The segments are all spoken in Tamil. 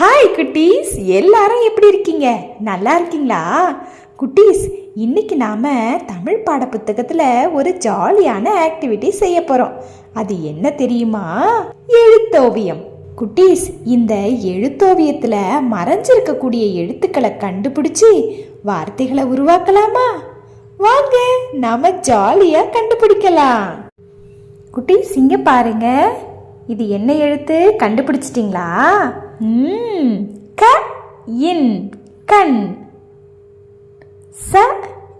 ஹாய் குட்டீஸ். எல்லாரும் எப்படி இருக்கீங்க? நல்லா இருக்கீங்களா? குட்டீஸ் இன்னைக்கு நாம தமிழ் பாட புத்தகத்துல ஒரு ஜாலியான ஆக்டிவிட்டி செய்ய போறோம். அது என்ன தெரியுமா? எழுத்தோவியம். குட்டீஸ் இந்த எழுத்தோவியத்துல மறைஞ்சிருக்கக்கூடிய எழுத்துக்களை கண்டுபிடிச்சு வார்த்தைகளை உருவாக்கலாமா? வாங்க நாம ஜாலியா கண்டுபிடிக்கலாம். குட்டீஸ் இங்க பாருங்க. இது என்ன எழுத்து? கண்டுபிடிச்சிட்டிங்களா? க இன் கண். ச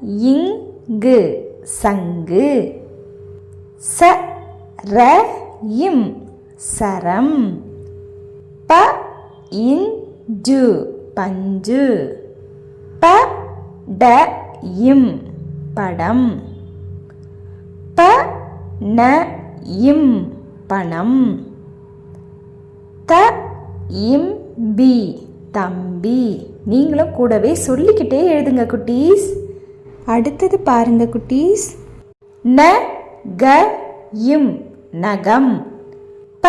இங்கு சங்கு. ச ர இம் சரம். ப இன் இஞ்சு பஞ்சு. ப ட இம் படம். ப ந இம் பணம். த இம் பி. தம்பி. நீங்களும் கூடவே சொல்லிக்கிட்டே எழுதுங்க குட்டீஸ். அடுத்தது பாருங்க குட்டீஸ். ந க இம் நகம். ப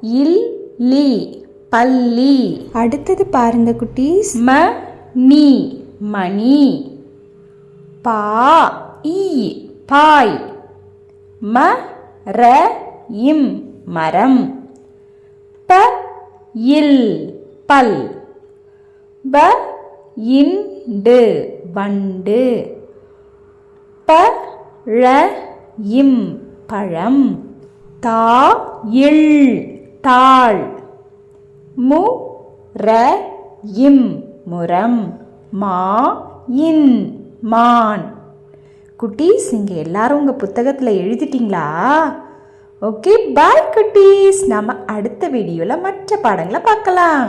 இல் லி பல்லி. அடுத்தது பாருங்க குட்டீஸ். ம நீ மணி. பா இ பாய். ம ர இம் மரம். ப இல் பல். ப இண்டு வண்டு. ப ழ இம் பழம். தா இல் தாள். மு ர இம் முரம். மா இன் மான். குட்டீஸ் இங்கே எல்லாரும் உங்கள் புத்தகத்தில் எழுதிட்டீங்களா? ஓகே பாய் குட்டீஸ் நம்ம அடுத்த வீடியோவில் மற்ற பாடங்களை பார்க்கலாம்.